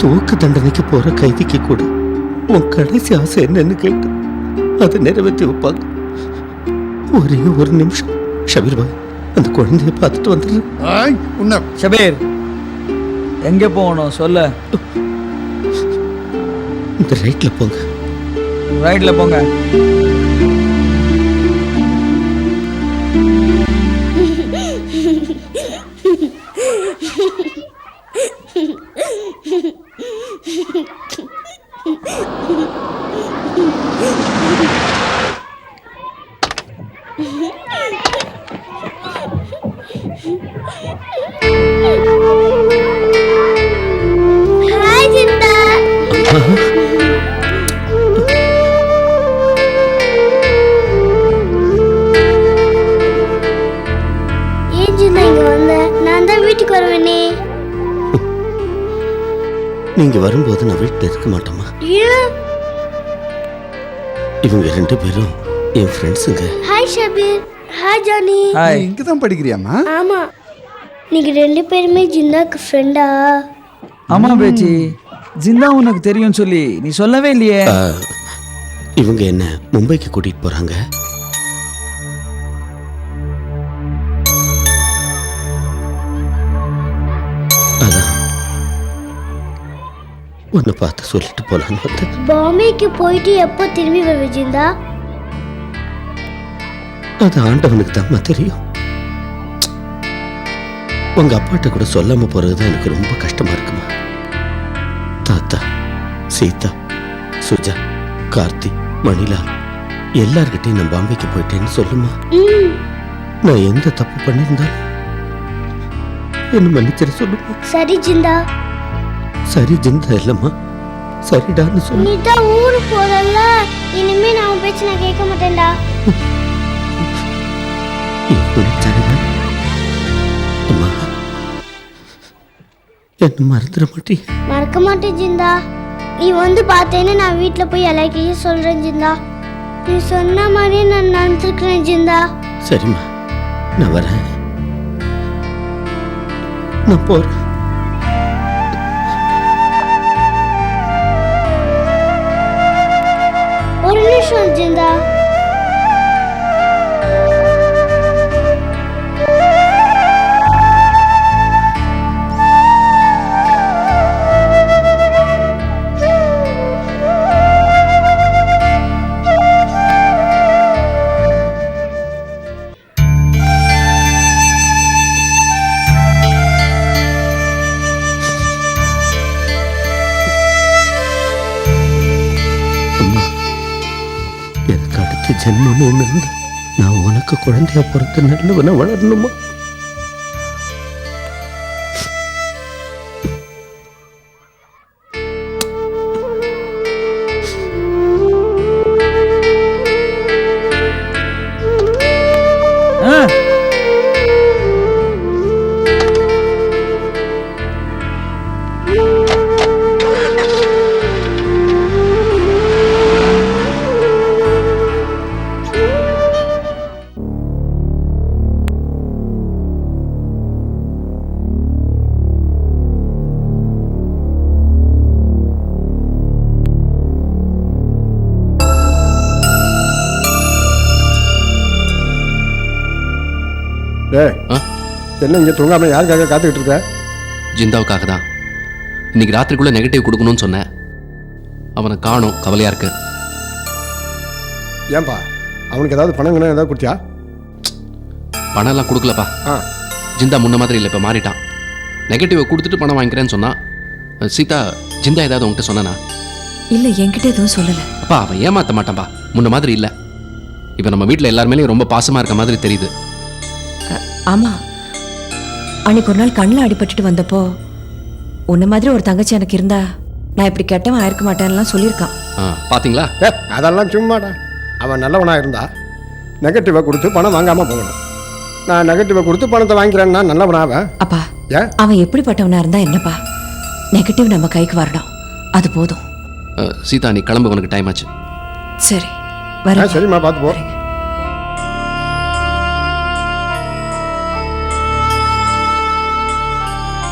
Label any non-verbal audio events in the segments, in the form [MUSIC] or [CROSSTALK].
தூக்கு தண்டனைக்கு போற கைதிக்கு கூட உன் கடைசி ஆசை என்னன்னு கேட்டு அதை நிறைவேற்றி வைப்பாங்க. ஒரே ஒரு நிமிஷம். ஷபீர் பாய் அந்த குழந்தைய பார்த்துட்டு வந்துடுறேன் ஆய் உன்னை ஷபீர் எங்கே போகணும்? சொல்ல. இந்த ரைட்ல போங்க. ரைட்டில் போங்க. நீங்க வரும்போது நான் வீட்டில் இருக்க மாட்டோமா இவங்க ரெண்டு பேரும் என் ஃப்ரெண்ட்ஸுங்க hi Shabbir. Hi Johnny hi இங்கே தான் படிக்கிறியாம்மா? ஆமா. நீங்க ரெண்டு பேருமே ஜிந்தாக்கு ஃப்ரெண்டா ஆமாம் பேச்சி. ஜிந்தா உனக்கு தெரியும் சொல்லி நீ சொல்லவே இல்லையே. இவங்க என்ன மும்பைக்கு கூட்டிட்டு போறாங்க? அதான். உன்னை பார்த்து சொல்லிட்டு போலான்னு பாம்பேக்கு போயிட்டு எப்போ திரும்பி வருவ ஜிந்தா? அது ஆண்டவனுக்கு தான்மா தெரியும். உங்க அப்பாட்ட கூட சொல்லாம போறதுதான் எனக்கு ரொம்ப கஷ்டமா இருக்குமா? தாத்தா சீதா சுஜா கார்த்தி மணிலா எல்லார்கிட்டையும் நான் பாம்பேக்கு போயிட்டேன்னு சொல்லுமா? நான் எந்த தப்பு பண்ணியிருந்தாலும் என்ன மன்னிச்சிட சொல்லுமா? சரி ஜிந்தா. சரி ஜிந்தா இல்லம்மா. சரிடான்னு சொல்லு. நீ தான் ஊருக்கு போறல்ல. இனிமே நான் பேச்சு நான் கேட்க மாட்டேன்டா. என்ன மறந்துட மாட்டேன். மறக்க மாட்டேன் ஜிந்தா. நீ வந்து பார்த்தேன்னு நான் வீட்டில் போய் எல்லாருக்கையும் சொல்கிறேன் ஜிந்தா. நீ சொன்ன மாதிரியே நான் நடந்துருக்கிறேன் ஜிந்தா. சரிம்மா. நான் வரேன். நான் போறேன். ஒரு நிமிஷம் ஜிந்தா. எனக்கு ஜென்மமும் இருந்து நான் உனக்கு குழந்தையா பிறந்து நல்லவனை வளரணுமா? என்ன இங்கே தூங்காம யாருக்காக காத்துக்கிட்டு இருக்க? ஜிந்தாவுக்காக தான் இன்னைக்கு ராத்திரிக்குள்ள நெகட்டிவ் கொடுக்கணும்னு சொன்னேன் அவனை காணும் கவலையா இருக்கு. ஏன்பா அவனுக்கு ஏதாவது பணம் கிணம் ஏதாவது கொடுத்தியா? பணம் எல்லாம் கொடுக்கலப்பா. ஆ. ஜிந்தா முன்ன மாதிரி இல்லை இப்போ மாறிட்டான். நெகட்டிவை கொடுத்துட்டு பணம் வாங்கிக்கிறேன்னு சொன்னா சீதா ஜிந்தா ஏதாவது உங்ககிட்ட சொன்னானா? இல்ல என்கிட்ட எதுவும் சொல்லல. அப்பா அவன் ஏமாத்த மாட்டான்பா. முன்ன மாதிரி இல்லை. இப்போ நம்ம வீட்டில் எல்லாருமேலேயும் ரொம்ப பாசமாக இருக்க மாதிரி தெரியுது. ஆமா. அன்னைக்கு ஒரு நாள் கண்ணில் அடிபட்டுட்டு வந்தப்போ உன்ன மாதிரி ஒரு தங்கச்சி எனக்கு இருந்தா நான் இப்படி கெட்டவன் ஆயிருக்க மாட்டேன்லாம் சொல்லியிருக்கான். ஆ பார்த்தீங்களா ஏ அதெல்லாம் சும்மாடா. அவன் நல்லவனா இருந்தா நெகட்டிவை கொடுத்து பணம் வாங்காம போகணும். நான் நெகட்டிவை கொடுத்து பணத்தை வாங்கிக்கிறேன்னா நல்லவனா அவன்? அப்பா ஏன் அவன் எப்படிப்பட்டவனா இருந்தா என்னப்பா? நெகட்டிவ் நம்ம கைக்கு வரணும். அது போதும். சீதா நீ கிளம்பு உனக்கு டைம் ஆச்சு. சரி வரேன். சரிம்மா பார்த்து போ.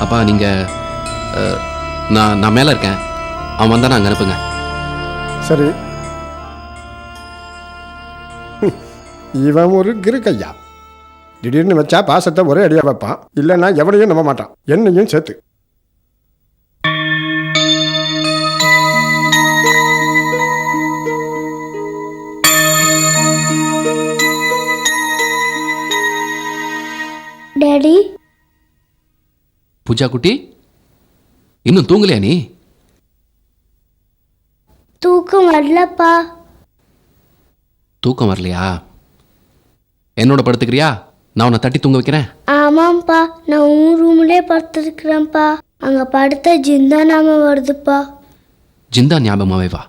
அப்பா நீங்கள் நான் நான் மேலே இருக்கேன். அவன் வந்தா நான் அங்கே அனுப்புங்க. சரி. இவன் ஒரு கிறுக்கையா? திடீர்னு வச்சா பாசத்தை ஒரே அடியா வைப்பான். இல்லைன்னா எவனையும் நம்ப மாட்டான். என்னையும் சேர்த்து. டேடி பூஜா குட்டி இன்னும் தூங்கலையா நீ? தூக்கம் வரலப்பா. தூக்கம் வரலையா? என்னோட படுத்துக்கிறியா? நான் உன்னை தட்டி தூங்க வைக்கிறேன். ஆமாம்ப்பா நான் உன் ரூம்லேயே படுத்துருக்குறேன்ப்பா. அங்கே படுத்த ஜிந்தா நாம வருதுப்பா. ஜிந்தா ஞாபகமாவே வா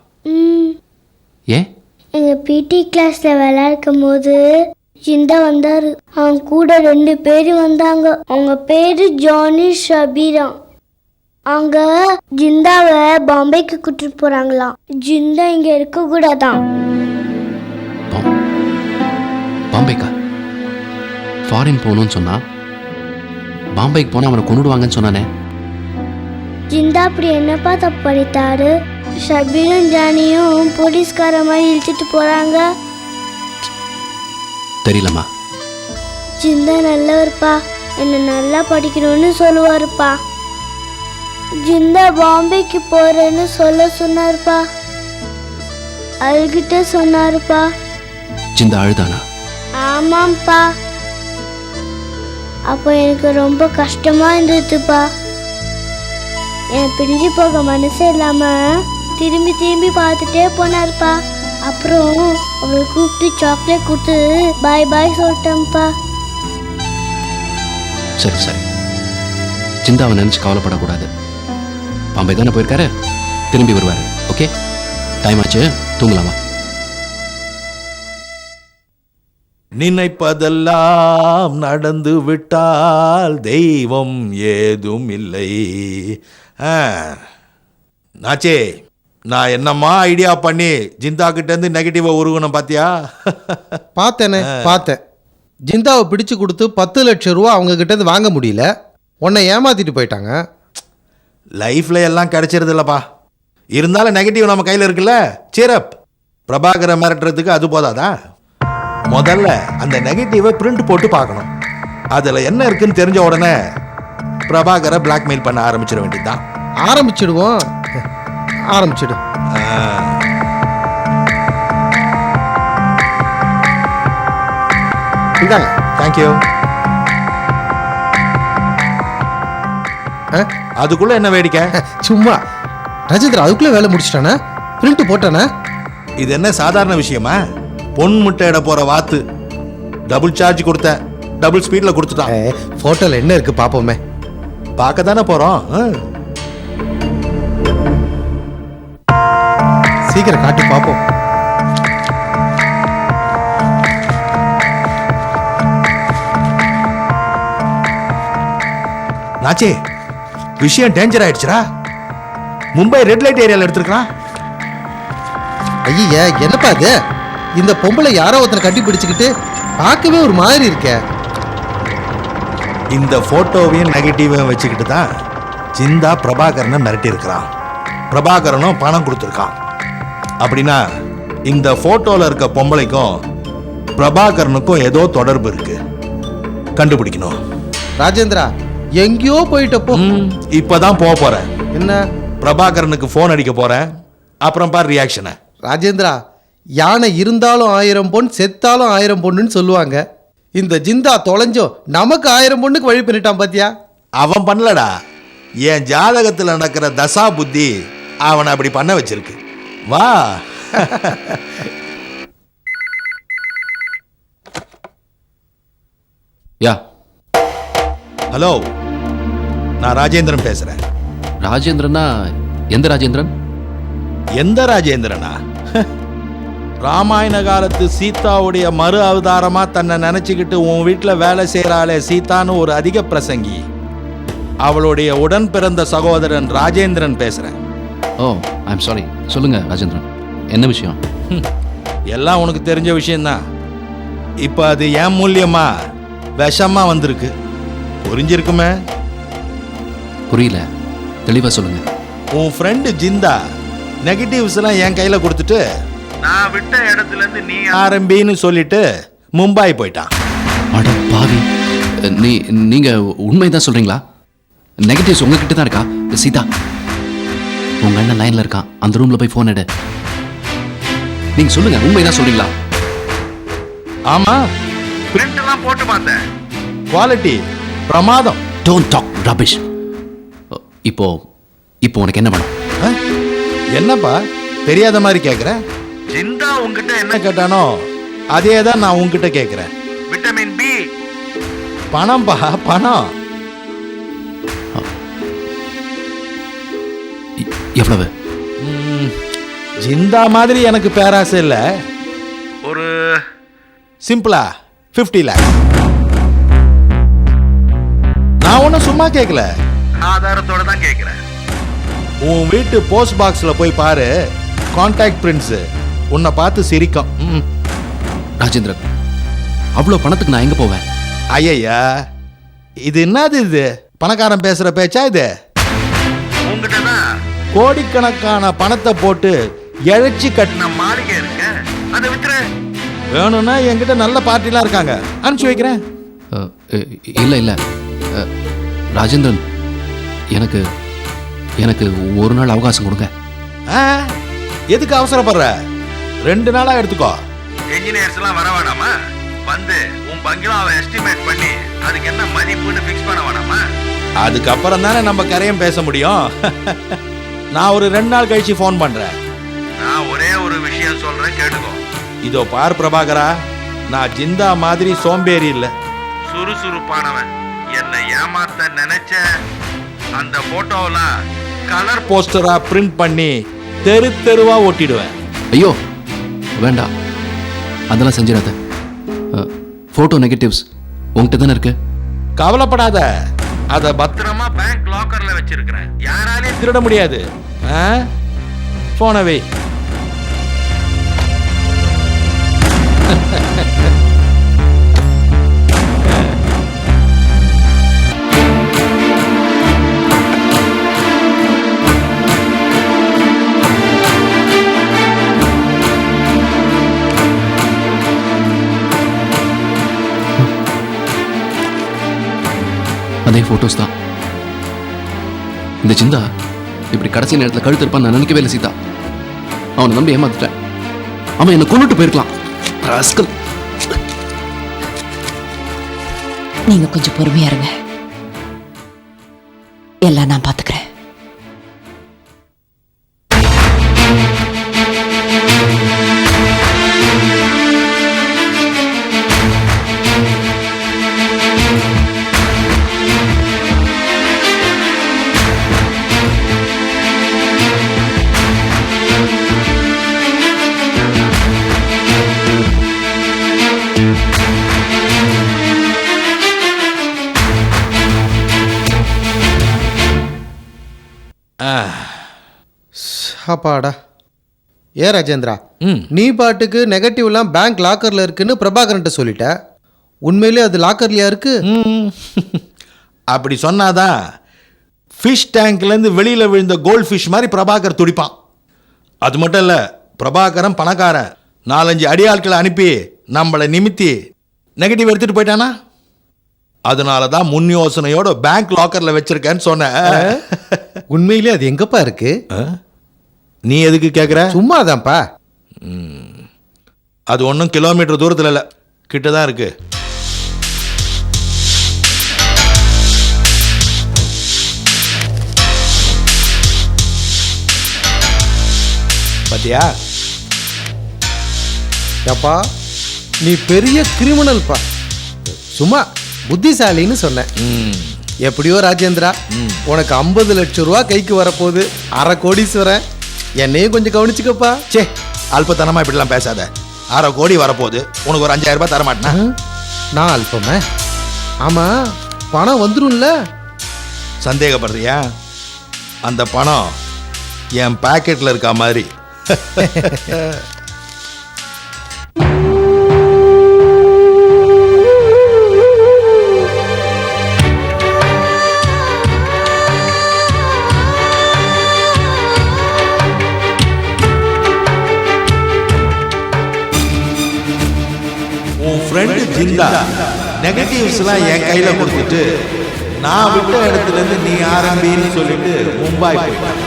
ஏன்? எங்கள் பிடி கிளாஸில் விளையாடும் போது ஜிந்தா வந்தார். அவன் கூட ரெண்டு பேர் வந்தாங்க. அவங்க பேர் ஜானி ஷபீரா. அவங்க ஜிந்தாவை பாம்பேக்கு கூட்டிட்டு போகிறாங்களாம் ஜிந்தா இங்கே இருக்கக்கூடாதான் பாம் பாம்பேக்கா? ஃபாரின் போகணும்னு சொன்னா பாம்பேக்கு போனால் அவனை கொண்டுடுவாங்கன்னு சொன்னானே. ஜிந்தா அப்படி என்னப்பா தப்பு பண்ணிட்டாரு? ஷபீரும் ஜானியும் போலீஸ்கார மாதிரி இழுத்துட்டு போகிறாங்க தெரியலம்மா. ஜிந்தா நல்லவர்ப்பா. என்னை நல்லா படிக்கணும்னு சொல்லுவாருப்பா. ஜிந்தா பாம்பேக்கு போறேன்னு சொல்ல சொன்னாருப்பா. அழுகிட்ட சொன்னாருப்பா. ஜிந்தா அழுதானா? ஆமாம்ப்பா. அப்போ எனக்கு ரொம்ப கஷ்டமா இருந்ததுப்பா. என் பிரிஞ்சு போக மனசே இல்லாம திரும்பி திரும்பி பார்த்துட்டே போனாருப்பா. அப்புறம் அவரை கூப்பிட்டு சாக்லேட் கொடுத்து பாய் பாய் சொல்லிட்டேன்ப்பா. சரி சரி. ஜிந்தாவை நினச்சி கவலைப்படக்கூடாது. பாம்பே தானே போயிருக்காரு? திரும்பி வருவார். ஓகே டைம் ஆச்சு. தூங்கலாமா நினைப்பதெல்லாம் நடந்து விட்டால் தெய்வம் ஏதும் இல்லை. ஆ, நாச்சே. நான் என்னம்மா ஐடியா பண்ணி ஜிந்தா கிட்ட இருந்து நெகட்டிவா உருகணும் பாத்தியா? [LAUGHS] பார்த்தேனே பார்த்தேன். ஜிந்தாவை பிடிச்சு கொடுத்து பத்து லட்சம் ரூபா அவங்க கிட்ட இருந்து வாங்க முடியல. உன்னை ஏமாத்திட்டு போயிட்டாங்க. லைஃப்ல எல்லாம் கிடைச்சிருது இல்லப்பா. இருந்தாலும் நெகட்டிவ் நம்ம கையில் இருக்குல்ல? சேரப் பிரபாகரை மிரட்டுறதுக்கு அது போதாதா? முதல்ல அந்த நெகட்டிவை பிரிண்ட் போட்டு பார்க்கணும். அதில் என்ன இருக்குன்னு தெரிஞ்ச உடனே பிரபாகரை பிளாக்மெயில் பண்ண ஆரம்பிச்சிட வேண்டியதுதான். ஆரம்பிச்சிடுவோம். ஆரம்பிச்சிடு. இந்தாங்க. தேங்க்யூ? அதுக்குள்ள என்ன வேடிக்கை? [LAUGHS] சும்மா. ராஜேந்திரா அதுக்குள்ளே வேலை முடிச்சிட்டானே? பிரிண்ட் போட்டானே? இது என்ன சாதாரண விஷயமா? பொன் முட்டையிட போற வாத்து. டபுள் சார்ஜ் கொடுத்தேன் டபுள் ஸ்பீட்ல கொடுத்துட்டான். ஃபோட்டோவில் என்ன இருக்கு பார்ப்போமே பார்க்க தானே போறோம் சீக்கிரம் காட்டி பார்ப்போம் நாச்சே விஷயம் டேஞ்சர் ஆயிடுச்சுடா. மும்பை ரெட் லைட் ஏரியால எடுத்திருக்கான் ஐயா என்னப்பா இது? இந்த பொம்பளை யாரோ ஒருத்தனை கட்டி பிடிச்சுக்கிட்டு பார்க்கவே ஒரு மாதிரி இருக்கே. இந்த போட்டோவையும் நெகட்டிவையும் வச்சுக்கிட்டு தான் சிந்தா பிரபாகரனை மிரட்டி இருக்கிறான் பிரபாகரனும் பணம் கொடுத்துருக்கான். அப்படின்னா இந்த போட்டோல இருக்க பொம்பளைக்கும் பிரபாகரனுக்கும் ஏதோ தொடர்பு இருக்கு. கண்டுபிடிக்கணும். ராஜேந்திரா எங்கேயோ போயிட்டப்போ இப்பதான் போக போறேன். என்ன? பிரபாகரனுக்கு ஃபோன் அடிக்க போறேன். அப்புறம் பார் ரியாக்ஷனை ராஜேந்திரா யானை இருந்தாலும் ஆயிரம் பொன் செத்தாலும் ஆயிரம் பொண்ணுன்னு சொல்லுவாங்க. இந்த ஜிந்தா தொலைஞ்சோம் நமக்கு ஆயிரம் பொண்ணுக்கு வழி பண்ணிட்டான் பாத்தியா? அவன் பண்ணலடா. என் ஜாதகத்தில் நடக்கிற தசா புத்தி அவனை அப்படி பண்ண வச்சிருக்கு. வா. யா. ஹலோ நான் ராஜேந்திரன் பேசுறேன். ராஜேந்திரனா? எந்த ராஜேந்திரன்? எந்த ராஜேந்திரனா? ராமாயண காலத்து சீதாவுடைய மறு அவதாரமா தன்னை நினைச்சுக்கிட்டு உன் வீட்டுல வேலை செய்யறாளே சீதான்னு ஒரு அதிக பிரசங்கி. அவளுடைய உடன் பிறந்த சகோதரன் ராஜேந்திரன் பேசுறேன். ஓ ஐம் சாரி சொல்லுங்க ராஜேந்திரன். என்ன விஷயம்? எல்லாம் உனக்கு தெரிஞ்ச விஷயம்தான். இப்போ அது ஏன் மூலியமா விஷமா வந்திருக்கு? புரிஞ்சிருக்குமே? புரியல. தெளிவா சொல்லுங்க. உன் ஃப்ரெண்டு ஜிந்தா நெகட்டிவ்ஸ் எல்லாம் என் கையில கொடுத்துட்டு நான் விட்ட இடத்துல இருந்து நீ ஆரம்பின்னு சொல்லிட்டு மும்பாய் போயிட்டான். அட பாவி. நீ நீங்க உண்மைதான் சொல்றீங்களா? நெகட்டிவ்ஸ் உங்ககிட்ட தான் இருக்கா? சீதா உங்க அண்ணன் லைன்ல இருக்கான். அந்த ரூம்ல போய் ஃபோன் எடு. நீங்க சொல்லுங்க உண்மைதான் சொல்றீங்களா? ஆமா. பிரிண்ட் எல்லாம் போட்டு பார்த்தேன். குவாலிட்டி பிரமாதம். டோன்ட் டாக் ரபிஷ் இப்போ இப்போ உனக்கு என்ன வேணும்? ஆ? என்னப்பா? தெரியாத மாதிரி கேக்குற? ஜிந்தா உங்ககிட்ட என்ன கேட்டானோ அதே தான் நான் உங்ககிட்ட கேக்குறேன். விட்டமின் பி பணம்பா பணம். எவ்வளவு? ஜிந்தா மாதிரி எனக்கு பேராசை இல்ல. ஒரு சிம்பிளா 50 லேக் நான் ஒன்றும் சும்மா கேட்கல ஆதாரத்தோட தான் கேட்கிறேன் உன் வீட்டு போஸ்ட் பாக்ஸ்ல போய் பாரு கான்டாக்ட் பிரிண்ட்ஸ் உன்னை பார்த்து சிரிக்கும். ம். ராஜேந்திரன் அவ்வளோ பணத்துக்கு நான் எங்க போவேன்? ஐயையா இது என்னது இது? பணக்காரன் பேசுற பேச்சா இது? கோடிக்கணக்கான பணத்தை போட்டு இழைச்சி கட்டின மாளிகை இருக்க அதை வித்துற வேணும்னா என்கிட்ட நல்ல பார்ட்டிலாம் இருக்காங்க. அனுப்பிச்சு வைக்கிறேன். இல்ல இல்ல. ராஜேந்திரன் எனக்கு எனக்கு ஒரு நாள் அவகாசம் கொடுங்க. ஆ, எதுக்கு அவசரப்படுற? ரெண்டு நாளா எடுத்துக்கோ. என்ஜினியர்ஸ் எல்லாம் வர வேணாமா? வந்து உன் பங்களாவை எஸ்டிமேட் பண்ணி அதுக்கு என்ன மதிப்புன்னு ஃபிக்ஸ் பண்ண வேணாமா? அதுக்கப்புறம் தானே நம்ம கரையும் பேச முடியும். [LAUGHS] நான் ஒரு ரெண்டு நாள் கழிச்சு ஃபோன் பண்றேன். நான் ஒரே ஒரு விஷயம் சொல்றேன் கேட்டுக்கோ. இதோ பார் பிரபாகரா நான் ஜிந்தா மாதிரி சோம்பேறி இல்ல. சுறுசுறுப்பானவன். என்னை ஏமாத்த நினைச்ச அந்த போட்டோவெல்லாம் கலர் போஸ்டரா பிரிண்ட் பண்ணி தெரு தெருவா ஒட்டிடுவேன். ஐயோ வேண்டாம். அதெல்லாம் செஞ்சிடாத. ஃபோட்டோ நெகட்டிவ்ஸ் உங்ககிட்ட தானே இருக்கு? கவலைப்படாத. அத பத்திரமா பேங்க் லாக்கர்ல வச்சிருக்கிறேன். யாராலையும் திருட முடியாது. போன அதே ஃபோட்டோஸ் தான். இந்த சிந்தா இப்படி கடைசி நேரத்தில் கழுத்து இருப்பான்னு நான் நினைக்கவே இல்லை சீதா. அவனை நம்பி ஏமாத்துட்டேன். அவன் என்னை கொண்டுட்டு போயிருக்கலாம். ராஸ்கல். நீங்க கொஞ்சம் பொறுமையா இருங்க. எல்லாம் நான் பாத்துக்கிறேன். அப்பாடா ஏ ராஜேந்திரா ம். நீ பாட்டுக்கு நெகட்டிவ்லாம் பேங்க் லாக்கரில் இருக்குன்னு பிரபாகரன்ட்ட சொல்லிட்ட. உண்மையிலே அது லாக்கர்லையா இருக்கு? ம். அப்படி சொன்னாதான் ஃபிஷ் டேங்க்லேருந்து வெளியில் விழுந்த கோல்ட் ஃபிஷ் மாதிரி பிரபாகர் துடிப்பான். அது மட்டும் இல்லை பிரபாகரன் பணக்காரன். நாலஞ்சு அடியாட்களை அனுப்பி நம்மளை நிமித்தி நெகட்டிவ் எடுத்துட்டு போயிட்டானா? அதனால தான் முன் யோசனையோட பேங்க் லாக்கரில் வச்சிருக்கேன்னு சொன்னேன். உண்மையிலே அது எங்கப்பா இருக்கு? நீ எதுக்கு கேட்குற சும்மாதான்ப்பா. அது ஒன்றும் கிலோமீட்டர் தூரத்தில் இல்லை. கிட்ட தான் இருக்கு. பாத்தியா? ஏப்பா நீ பெரிய கிரிமினல்ப்பா சும்மா புத்திசாலின்னு சொன்னேன். எப்படியோ ராஜேந்திரா உனக்கு ஐம்பது லட்சம் ரூபா கைக்கு வரப்போகுது. அரை கோடீஸ்வரன். என்னையும் கொஞ்சம் கவனிச்சுக்கப்பா. சே அல்பத்தனமா இப்படிலாம் பேசாத. அரை கோடி வரப்போகுது. உனக்கு ஒரு அஞ்சாயிரம் ரூபாய் தர மாட்டேனா நான் அல்பமே. ஆமா பணம் வந்துரும்ல. சந்தேகப்படுறியா? அந்த பணம் என் பாக்கெட்ல இருக்க மாதிரி. [LAUGHS] ஃப்ரெண்டு ஜிந்தா நெகட்டிவ்ஸ்லாம் என் கையில் கொடுத்துட்டு நான் விட்ட இடத்துலேருந்து நீ ஆரம்பின்னு சொல்லிட்டு மும்பாய் போயிட்டேன்.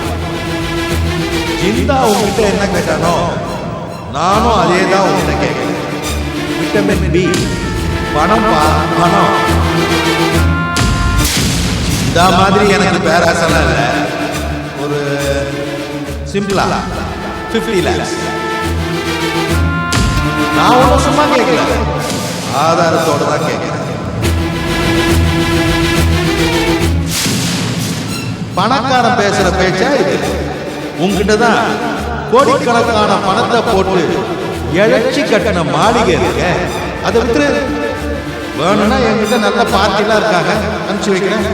ஜிந்தா உங்ககிட்ட என்ன கேட்டானோ நானும் அதே தான் உன்கிட்ட கேட்கிறேன் விட்டமின் பி பணம் பணம். ஜிந்தா மாதிரி எனக்கு பேராசெல்லாம் இல்லை. ஒரு சிம்பிளா ஃபிஃப்டி லேக்ஸ் நான் ஒன்றும் சும்மா கேட்கல ஆதாரத்தோட தான் கேட்கிறேன். பணக்காரன் பேசுற பேச்சா இது? உங்ககிட்ட தான் கோடிக்கணக்கான பணத்தை போட்டு இழைச்சி கட்டின மாளிகை இருக்க. அதை விட்டு வேணும்னா என்கிட்ட நல்ல பார்ட்டிலாம் இருக்காங்க. அனுப்பிச்சு வைக்கிறேன்.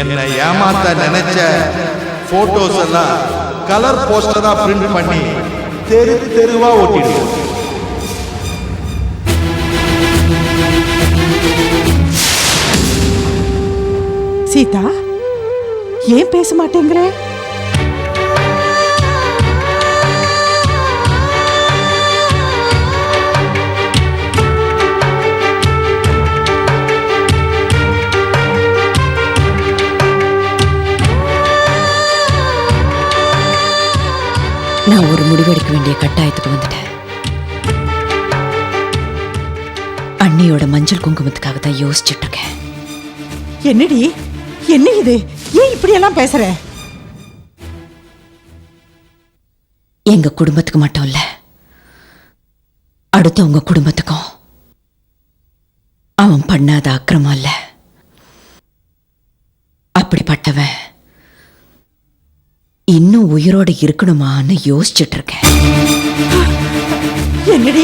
என்னை ஏமாத்த நினைச்ச போட்டோஸ் எல்லாம் கலர் போஸ்டரா பிரிண்ட் பண்ணி தெரு தெருவா ஓட்டிடுவோம். சீதா ஏன் பேச மாட்டேங்கிற? நான் ஒரு முடிவெடுக்க வேண்டிய கட்டாயத்துக்கு வந்துட்டேன். அண்ணியோட மஞ்சள் குங்குமத்துக்காக தான் யோசிச்சுட்டு இருக்கேன் என்னடி? என்ன இது? ஏன் இப்படியெல்லாம் பேசுற? எங்க குடும்பத்துக்கு மட்டும் இல்ல அடுத்து உங்க குடும்பத்துக்கும். அவன் பண்ணாத அக்கிரமம் இல்ல. அப்படிப்பட்டவன் இன்னும் உயிரோட இருக்கணுமான்னு யோசிச்சுட்டு இருக்கேன் என்னடி?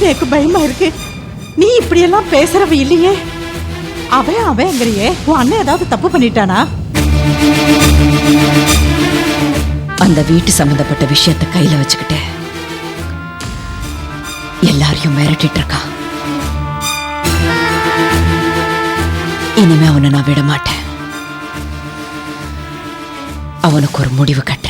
எனக்கு பயமா இருக்கு. நீ இப்படியெல்லாம் பேசுறவ இல்லையே. அவன் அவன்ங்கிறியே உன் அண்ணன் ஏதாவது தப்பு பண்ணிட்டானா? அந்த வீட்டு சம்பந்தப்பட்ட விஷயத்தை கையில வச்சுக்கிட்டு எல்லாரையும் மிரட்டிட்டு இருக்கான் இனிமே அவனை நான் விட மாட்டேன். அவனுக்கு ஒரு முடிவு கட்ட